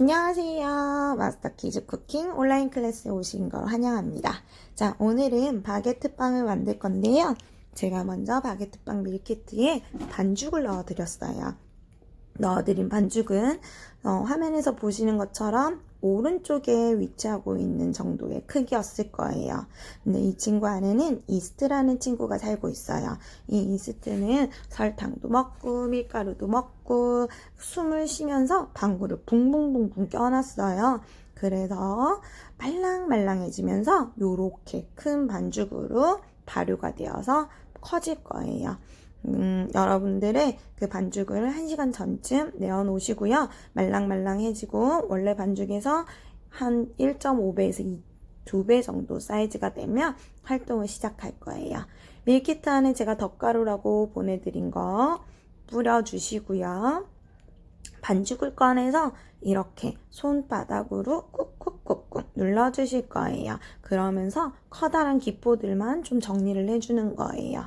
안녕하세요. 마스터 키즈 쿠킹 온라인 클래스에 오신 걸 환영합니다. 자, 오늘은 바게트 빵을 만들 건데요. 제가 먼저 바게트 빵 밀키트에 반죽을 넣어드렸어요. 넣어드린 반죽은 어, 화면에서 보시는 것처럼 오른쪽에 위치하고 있는 정도의 크기였을 거예요. 근데 이 친구 안에는 이스트라는 친구가 살고 있어요. 이 이스트는 설탕도 먹고 밀가루도 먹고 숨을 쉬면서 방구를 붕붕붕붕 껴놨어요. 그래서 말랑말랑해지면서 요렇게 큰 반죽으로 발효가 되어서 커질 거예요. 음, 여러분들의 그 반죽을 1시간 전쯤 내어 놓으시고요. 말랑말랑해지고 원래 반죽에서 한 1.5배에서 2배 정도 사이즈가 되면 활동을 시작할 거예요. 밀키트 안에 제가 덧가루라고 보내드린 거 뿌려주시고요. 반죽을 꺼내서 이렇게 손바닥으로 꾹꾹꾹꾹 눌러주실 거예요. 그러면서 커다란 기포들만 좀 정리를 해주는 거예요.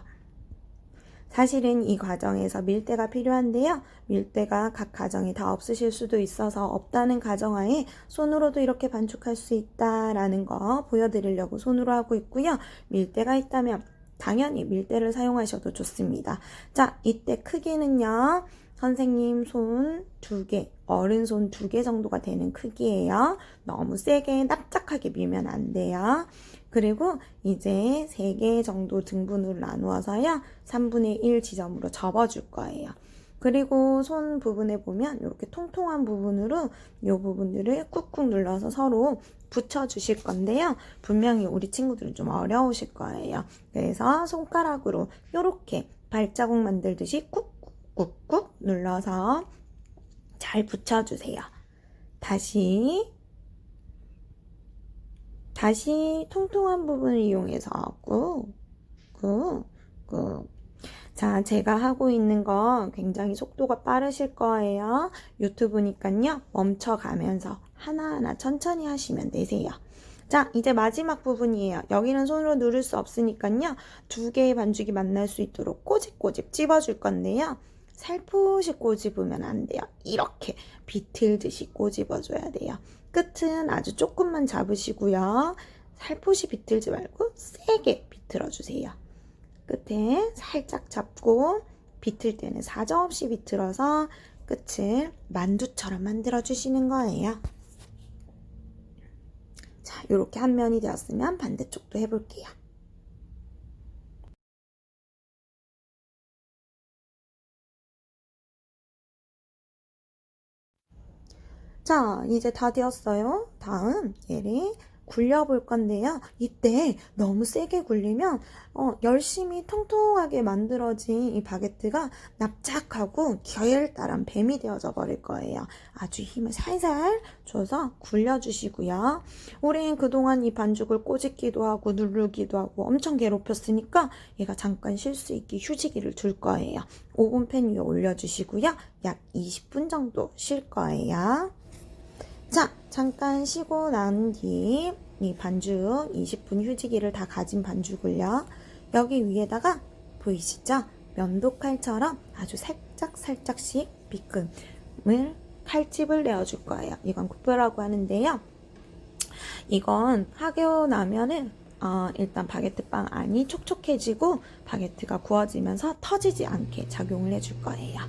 사실은 이 과정에서 밀대가 필요한데요. 밀대가 각 가정에 다 없으실 수도 있어서 없다는 가정하에 손으로도 이렇게 반죽할 수 있다라는 거 보여드리려고 손으로 하고 있고요. 밀대가 있다면 당연히 밀대를 사용하셔도 좋습니다. 자, 이때 크기는요. 선생님 손 두 개, 어른 손 두 개 정도가 되는 크기예요. 너무 세게 납작하게 밀면 안 돼요. 그리고 이제 3개 정도 등분으로 나누어서요. 3분의 1 지점으로 접어줄 거예요. 그리고 손 부분에 보면 이렇게 통통한 부분으로 이 부분들을 꾹꾹 눌러서 서로 붙여주실 건데요. 분명히 우리 친구들은 좀 어려우실 거예요. 그래서 손가락으로 이렇게 발자국 만들듯이 꾹 꾹꾹꾹 눌러서 잘 붙여주세요. 다시 다시 통통한 부분을 이용해서 꾹, 꾹, 꾹. 자, 제가 하고 있는 거 굉장히 속도가 빠르실 거예요. 유튜브니까요. 멈춰가면서 하나하나 천천히 하시면 되세요. 자, 이제 마지막 부분이에요. 여기는 손으로 누를 수 없으니까요. 두 개의 반죽이 만날 수 있도록 꼬집꼬집 찝어줄 건데요. 살포시 꼬집으면 안 돼요. 이렇게 비틀듯이 꼬집어줘야 돼요. 끝은 아주 조금만 잡으시고요. 살포시 비틀지 말고 세게 비틀어 주세요. 끝에 살짝 잡고 비틀 때는 사정없이 비틀어서 끝을 만두처럼 만들어 주시는 거예요. 자, 이렇게 한 면이 되었으면 반대쪽도 해볼게요. 자, 이제 다 되었어요. 다음 얘를 굴려볼 건데요. 이때 너무 세게 굴리면 어, 열심히 통통하게 만들어진 이 바게트가 납작하고 겨열달한 뱀이 되어져 버릴 거예요. 아주 힘을 살살 줘서 굴려주시고요. 우린 그동안 이 반죽을 꼬집기도 하고 누르기도 하고 엄청 괴롭혔으니까 얘가 잠깐 쉴 수 있게 휴지기를 둘 거예요. 오븐팬 위에 올려주시고요. 약 20분 정도 쉴 거예요. 자, 잠깐 쉬고 난 뒤 이 반죽 20분 휴지기를 다 가진 반죽을요. 여기 위에다가 보이시죠? 면도칼처럼 아주 살짝 살짝씩 비끔을 칼집을 내어줄 거예요. 이건 굽뼈라고 하는데요. 이건 하고 나면은 어, 일단 바게트 빵 안이 촉촉해지고 바게트가 구워지면서 터지지 않게 작용을 해줄 거예요.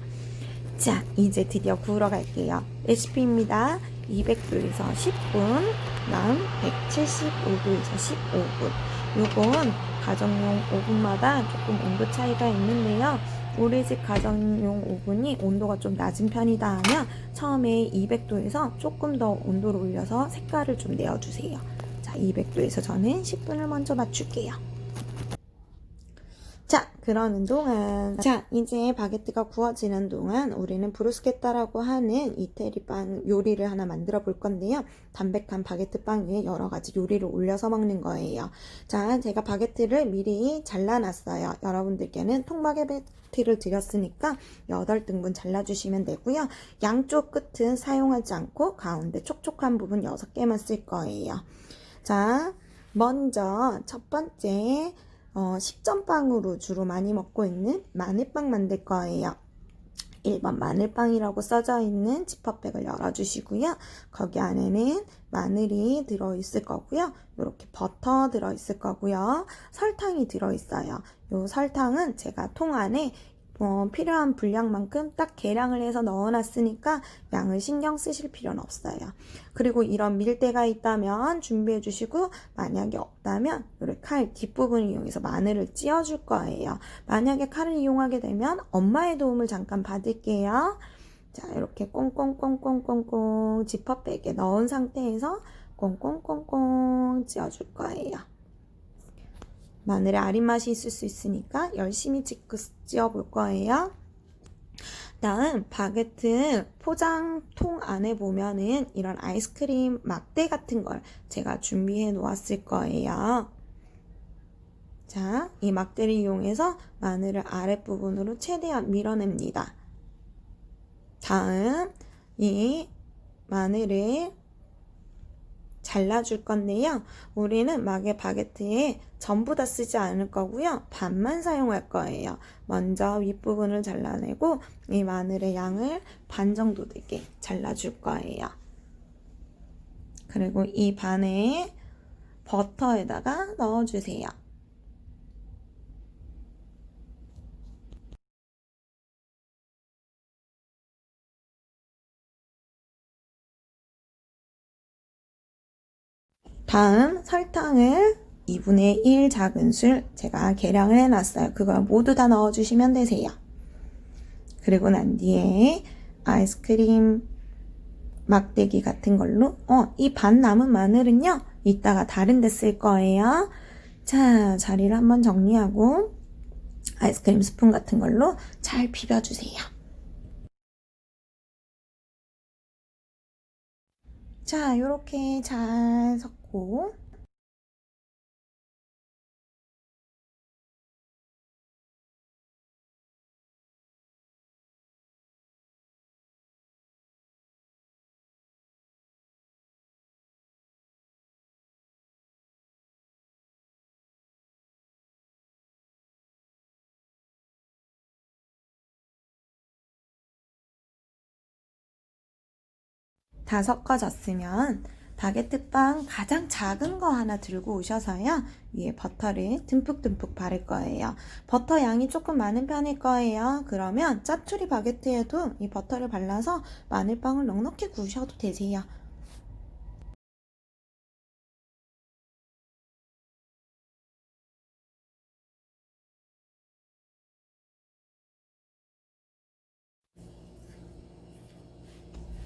자, 이제 드디어 구우러 갈게요. 레시피입니다. 200도에서 10분, 다음 175도에서 15분. 요건 가정용 오븐마다 조금 온도 차이가 있는데요. 우리 집 가정용 오븐이 온도가 좀 낮은 편이다 하면 처음에 200도에서 조금 더 온도를 올려서 색깔을 좀 내어주세요. 자, 200도에서 저는 10분을 먼저 맞출게요. 자, 그러는 동안 자, 이제 바게트가 구워지는 동안 우리는 브루스케타라고 하는 이태리 빵 요리를 하나 만들어 볼 건데요. 담백한 바게트 빵 위에 여러 가지 요리를 올려서 먹는 거예요. 자, 제가 바게트를 미리 잘라놨어요. 여러분들께는 통바게트를 드렸으니까 8등분 잘라주시면 되고요. 양쪽 끝은 사용하지 않고 가운데 촉촉한 부분 6개만 쓸 거예요. 자, 먼저 첫 번째 어, 식전빵으로 주로 많이 먹고 있는 마늘빵 만들 거예요. 1번 마늘빵이라고 써져 있는 지퍼백을 열어주시고요. 거기 안에는 마늘이 들어있을 거고요. 이렇게 버터 들어있을 거고요. 설탕이 들어있어요. 이 설탕은 제가 통 안에 어, 필요한 분량만큼 딱 계량을 해서 넣어놨으니까 양을 신경 쓰실 필요는 없어요. 그리고 이런 밀대가 있다면 준비해 주시고 만약에 없다면 이렇게 칼 뒷부분을 이용해서 마늘을 찧어 줄 거예요. 만약에 칼을 이용하게 되면 엄마의 도움을 잠깐 받을게요. 자 이렇게 꽁꽁꽁꽁꽁꽁 지퍼백에 넣은 상태에서 꽁꽁꽁꽁 찧어 줄 거예요. 마늘에 아린 맛이 있을 수 있으니까 열심히 찧어 볼 거예요. 다음 바게트 포장통 안에 보면은 이런 아이스크림 막대 같은 걸 제가 준비해 놓았을 거예요. 자, 이 막대를 이용해서 마늘을 아랫부분으로 최대한 밀어냅니다. 다음 이 마늘을 잘라줄 건데요. 우리는 마개 바게트에 전부 다 쓰지 않을 거고요. 반만 사용할 거예요. 먼저 윗부분을 잘라내고 이 마늘의 양을 반 정도 되게 잘라줄 거예요. 그리고 이 반에 버터에다가 넣어주세요. 다음 설탕을 2분의 1 작은술 제가 계량을 해놨어요. 그걸 모두 다 넣어주시면 되세요. 그리고 난 뒤에 아이스크림 막대기 같은 걸로 어, 이 반 남은 마늘은요. 이따가 다른 데 쓸 거예요. 자, 자리를 한번 정리하고 아이스크림 스푼 같은 걸로 잘 비벼주세요. 자, 이렇게 잘 섞고 다 섞어졌으면 바게트 빵 가장 작은 거 하나 들고 오셔서요. 위에 버터를 듬뿍듬뿍 바를 거예요. 버터 양이 조금 많은 편일 거예요. 그러면 짜투리 바게트에도 이 버터를 발라서 마늘빵을 넉넉히 구우셔도 되세요.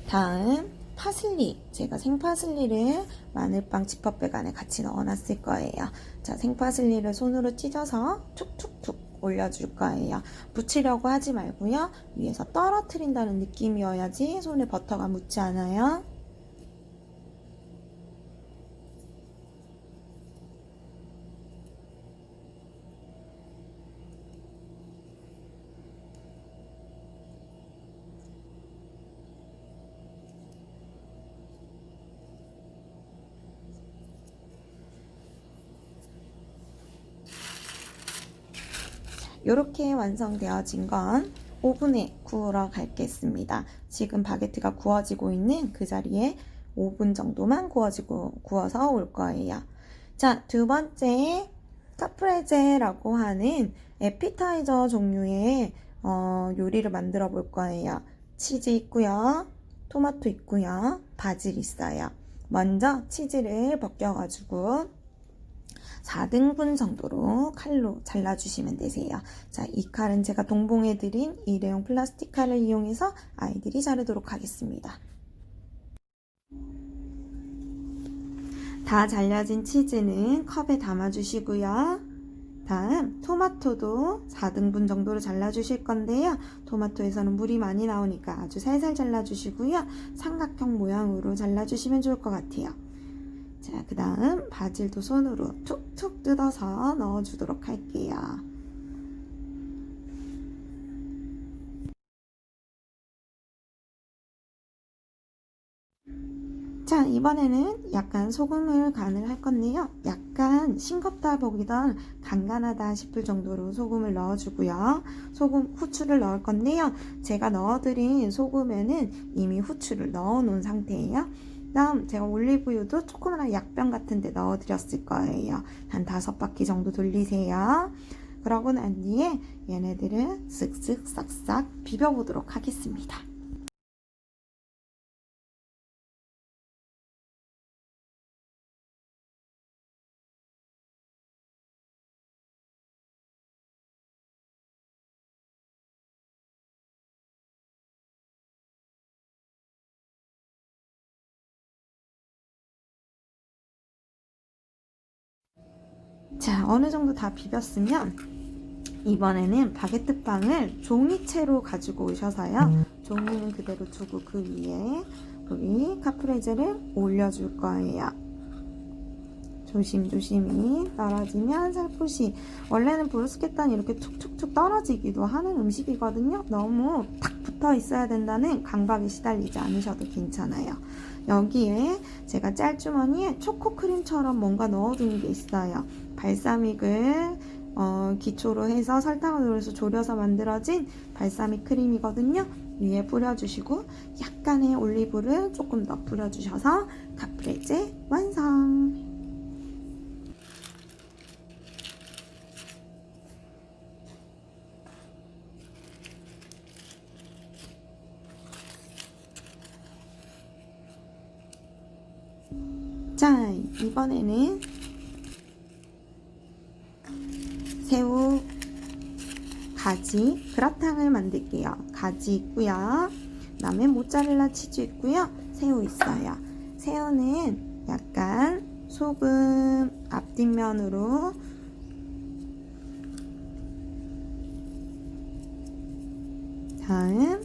다음 파슬리 제가 생파슬리를 마늘빵 지퍼백 안에 같이 넣어놨을 거예요. 자 생파슬리를 손으로 찢어서 툭툭툭 올려줄 거예요. 묻히려고 하지 말고요. 위에서 떨어뜨린다는 느낌이어야지 손에 버터가 묻지 않아요 이렇게 완성되어진 건 오븐에 구우러 가겠습니다. 지금 바게트가 구워지고 있는 그 자리에 5분 정도만 구워지고 구워서 올 거예요. 자, 두 번째 카프레제라고 하는 에피타이저 종류의 어, 요리를 만들어 볼 거예요. 치즈 있고요. 토마토 있고요. 바질 있어요. 먼저 치즈를 벗겨가지고 4등분 정도로 칼로 잘라주시면 되세요. 자, 이 칼은 제가 동봉해드린 일회용 플라스틱 칼을 이용해서 아이들이 자르도록 하겠습니다. 다 잘려진 치즈는 컵에 담아주시고요. 다음 토마토도 4등분 정도로 잘라주실 건데요. 토마토에서는 물이 많이 나오니까 아주 살살 잘라주시고요. 삼각형 모양으로 잘라주시면 좋을 것 같아요. 자, 그 다음 바질도 손으로 툭툭 뜯어서 넣어주도록 할게요. 자, 이번에는 약간 소금을 간을 할 건데요. 약간 싱겁다 보기던 간간하다 싶을 정도로 소금을 넣어주고요. 소금, 후추를 넣을 건데요. 제가 넣어드린 소금에는 이미 후추를 넣어놓은 상태예요. 다음 제가 올리브유도 조그마한 약병 같은 데 넣어드렸을 거예요. 한 다섯 바퀴 정도 돌리세요. 그러고 난 뒤에 얘네들을 쓱쓱 싹싹 비벼보도록 하겠습니다. 자, 어느 정도 다 비볐으면 이번에는 바게트 빵을 종이채로 가지고 오셔서요. 종이는 그대로 두고 그 위에 여기 카프레제를 올려줄 거예요. 조심조심히 떨어지면 살포시 원래는 브루스케타는 이렇게 툭툭툭 떨어지기도 하는 음식이거든요. 너무 탁 붙어 있어야 된다는 강박에 시달리지 않으셔도 괜찮아요. 여기에 제가 짤주머니에 초코크림처럼 뭔가 넣어둔 게 있어요. 발사믹을 어, 기초로 해서 설탕을 넣어서 졸여서 만들어진 발사믹 크림이거든요. 위에 뿌려주시고 약간의 올리브를 조금 더 뿌려주셔서 카프레제 완성! 자, 이번에는 새우 가지 그라탕을 만들게요. 가지 있고요. 그다음에 모짜렐라 치즈 있고요. 새우 있어요. 새우는 약간 소금 앞뒷면으로 다음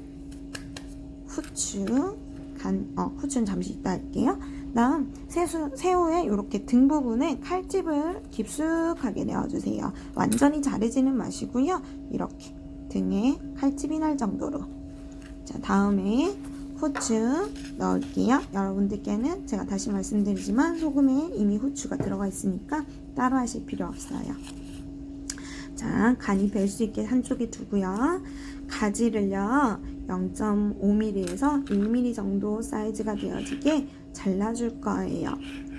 후추 간, 어, 후추는 잠시 이따 할게요. 다음 새수, 새우의 이렇게 등 부분에 칼집을 깊숙하게 내어주세요. 완전히 자르지는 마시고요. 이렇게 등에 칼집이 날 정도로. 자, 다음에 후추 넣을게요. 여러분들께는 제가 다시 말씀드리지만 소금에 이미 후추가 들어가 있으니까 따로 하실 필요 없어요. 자, 간이 벨수 있게 한쪽에 두고요. 가지를요, 0.5mm에서 1mm 정도 사이즈가 되어지게 잘라줄 거예요.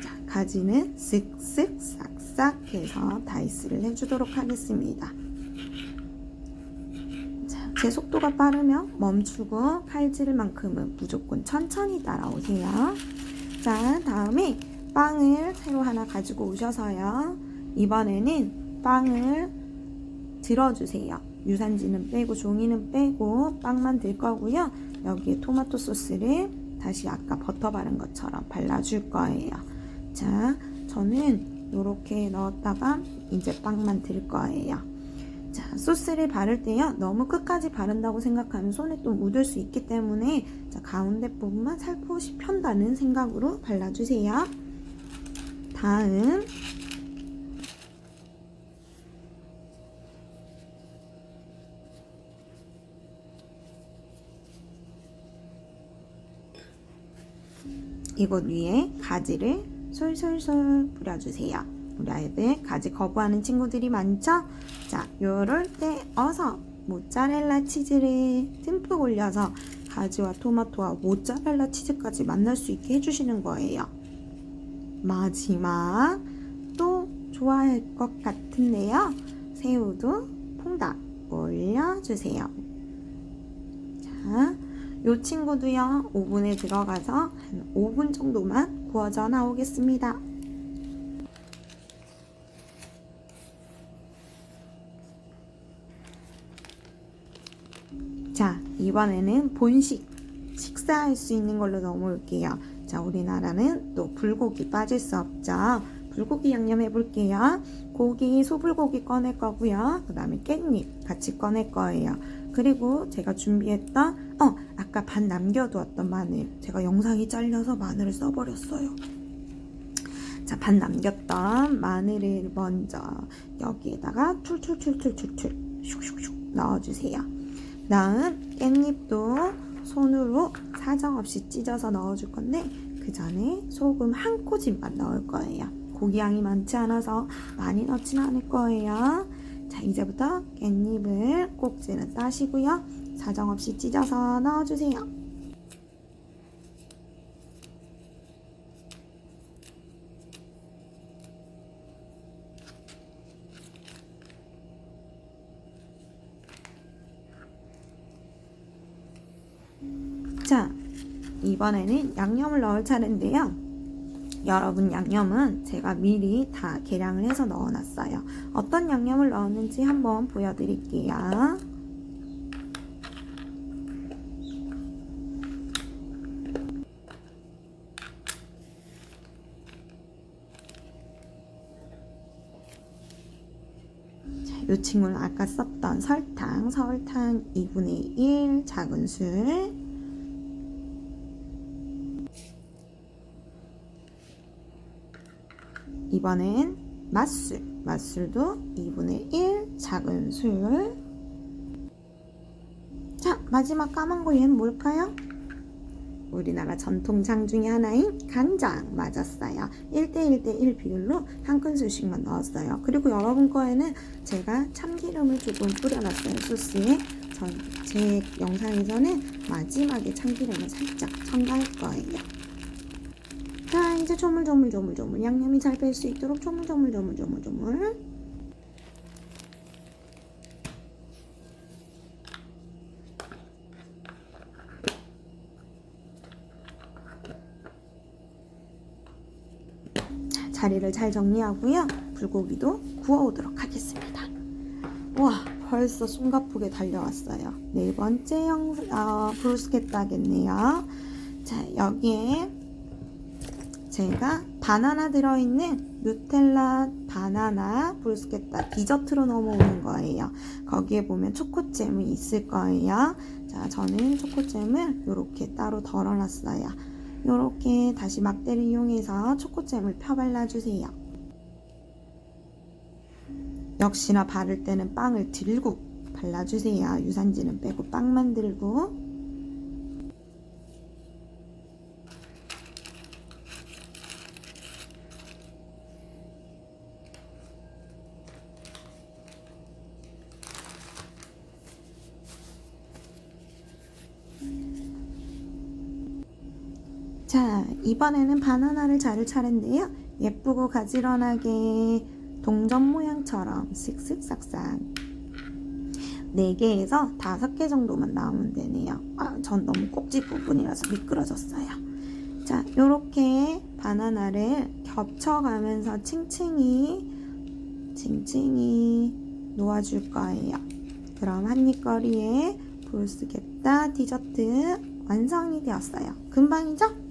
자, 가지는 쓱쓱 싹싹 해서 다이스를 해주도록 하겠습니다. 자, 제 속도가 빠르면 멈추고 칼질을 만큼은 무조건 천천히 따라오세요. 자, 다음에 빵을 새로 하나 가지고 오셔서요. 이번에는 빵을 들어주세요. 유산지는 빼고 종이는 빼고 빵만 들 거고요. 여기에 토마토 소스를 다시 아까 버터 바른 것처럼 발라줄 거예요. 자, 저는 이렇게 넣었다가 이제 빵만 들 거예요. 자, 소스를 바를 때요. 너무 끝까지 바른다고 생각하면 손에 또 묻을 수 있기 때문에 자, 가운데 부분만 살포시 편다는 생각으로 발라주세요. 다음 이곳 위에 가지를 솔솔솔 뿌려주세요. 우리 아이들 가지 거부하는 친구들이 많죠? 자, 요럴 때 어서 모짜렐라 치즈를 듬뿍 올려서 가지와 토마토와 모짜렐라 치즈까지 만날 수 있게 해주시는 거예요. 마지막 또 좋아할 것 같은데요. 새우도 퐁당 올려주세요. 자, 요 친구도요, 오븐에 들어가서 한 5분 정도만 구워져 나오겠습니다. 자, 이번에는 본식, 식사할 수 있는 걸로 넘어올게요. 자, 우리나라는 또 불고기 빠질 수 없죠. 불고기 양념 해볼게요. 고기, 소불고기 꺼낼 거고요. 그 다음에 깻잎 같이 꺼낼 거예요. 그리고 제가 준비했던 어 아까 반 남겨두었던 마늘 제가 영상이 잘려서 마늘을 써버렸어요 자 반 남겼던 마늘을 먼저 여기에다가 툴툴툴툴툴툴 슉슉슉 넣어주세요 다음 깻잎도 손으로 사정없이 찢어서 넣어줄 건데 그 전에 소금 한 꼬집만 넣을 거예요. 고기 양이 많지 않아서 많이 넣지는 않을 거예요. 자, 이제부터 깻잎을 꼭지는 따시고요. 사정없이 찢어서 넣어주세요. 자, 이번에는 양념을 넣을 차례인데요. 여러분 양념은 제가 미리 다 계량을 해서 넣어놨어요. 어떤 양념을 넣었는지 한번 보여드릴게요. 자, 이 친구는 아까 썼던 설탕, 설탕 2분의 1 작은 술 이번엔 맛술, 맛술도 2분의 1 작은 술. 자, 마지막 까만 거 얘는 뭘까요? 우리나라 전통장 중에 하나인 간장 맞았어요. 1대1대1 비율로 한 큰술씩만 넣었어요. 그리고 여러분 거에는 제가 참기름을 조금 뿌려놨어요. 소스에. 전, 제 영상에서는 마지막에 참기름을 살짝 첨가할 거예요. 자 이제 조물조물조물조물 양념이 잘 뺄 수 있도록 조물조물조물조물조물. 자, 자리를 잘 정리하고요. 불고기도 구워오도록 하겠습니다. 와 벌써 숨가쁘게 달려왔어요. 네 번째 영, 어, 브루스케타겠네요. 자 여기에 제가 바나나 들어있는 누텔라 바나나 브루스케타 디저트로 넘어오는 거예요. 거기에 보면 초코잼이 있을 거예요. 자, 저는 초코잼을 이렇게 따로 덜어놨어요. 이렇게 다시 막대를 이용해서 초코잼을 펴 발라주세요. 역시나 바를 때는 빵을 들고 발라주세요. 유산지는 빼고 빵만 들고 자, 이번에는 바나나를 자를 차례인데요. 예쁘고 가지런하게 동전 모양처럼 쓱쓱 싹싹 4개에서 5개 정도만 나오면 되네요. 아, 전 너무 꼭지 부분이라서 미끄러졌어요. 자, 요렇게 바나나를 겹쳐가면서 층층이 층층이 놓아줄 거예요. 그럼 한입거리에 브루스게타 디저트 완성이 되었어요. 금방이죠?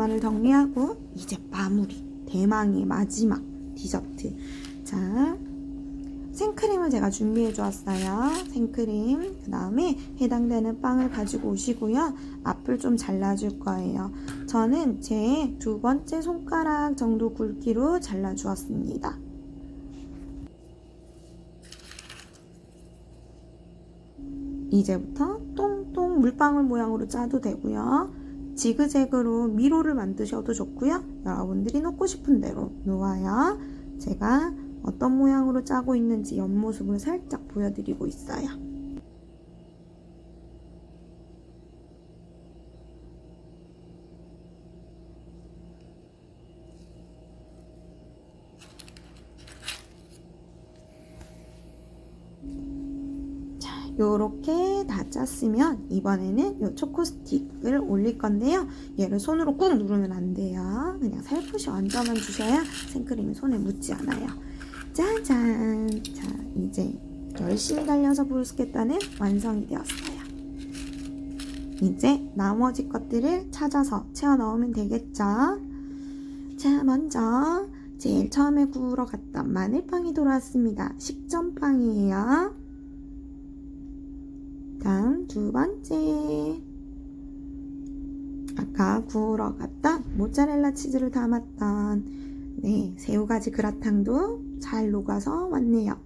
노만을 정리하고 이제 마무리 대망의 마지막 디저트. 자 생크림을 제가 준비해 주었어요. 생크림. 그 다음에 해당되는 빵을 가지고 오시고요. 앞을 좀 잘라줄 거예요. 저는 제 두 번째 손가락 정도 굵기로 잘라 주었습니다. 이제부터 똥똥 물방울 모양으로 짜도 되고요 지그재그로 미로를 만드셔도 좋고요. 여러분들이 놓고 싶은 대로 놓아요. 제가 어떤 모양으로 짜고 있는지 옆모습을 살짝 보여드리고 있어요. 요렇게 다 짰으면 이번에는 요 초코 스틱을 올릴 건데요. 얘를 손으로 꾹 누르면 안 돼요. 그냥 살포시 얹어만 주셔야 생크림이 손에 묻지 않아요. 짜잔! 자, 이제 열심히 달려서 브루스케타는 완성이 되었어요. 이제 나머지 것들을 찾아서 채워 넣으면 되겠죠? 자, 먼저 제일 처음에 구우러 갔던 마늘빵이 돌아왔습니다. 식전빵이에요. 두 번째 아까 구우러 갔던 모짜렐라 치즈를 담았던 네, 새우가지 그라탕도 잘 녹아서 왔네요.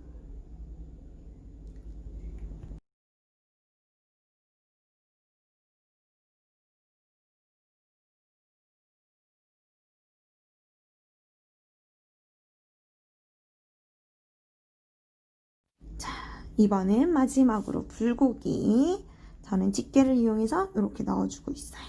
자, 이번엔 마지막으로 불고기. 저는 집게를 이용해서 이렇게 넣어주고 있어요.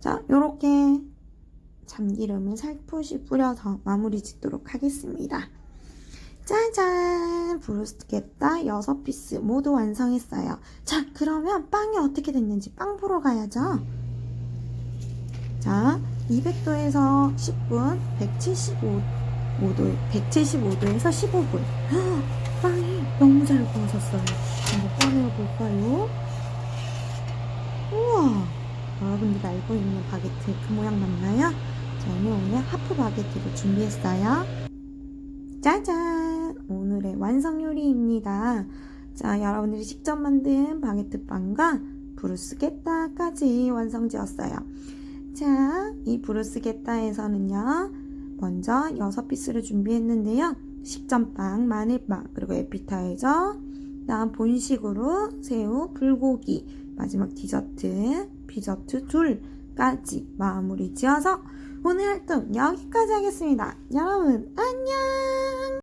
자, 요렇게 참기름을 살포시 뿌려서 마무리 짓도록 하겠습니다. 짜잔! 브루스케타 6피스 모두 완성했어요. 자, 그러면 빵이 어떻게 됐는지 빵 보러 가야죠. 자, 200도에서 10분, 175도, 175도에서 15분. 빵이 너무 잘 구워졌어요. 한번 꺼내어 볼까요? 우와! 여러분들이 알고 있는 바게트 그 모양 맞나요? 저는 오늘 하프 바게트를 준비했어요. 짜잔! 오늘의 완성 요리입니다. 자, 여러분들이 직접 만든 바게트 빵과 브루스게따까지 완성지었어요. 자, 이 브루스게따에서는요, 먼저 6피스를 준비했는데요. 식전빵, 마늘빵, 그리고 에피타이저, 다음 본식으로 새우, 불고기, 마지막 디저트, 디저트 둘까지 마무리 지어서 오늘 활동 여기까지 하겠습니다. 여러분, 안녕!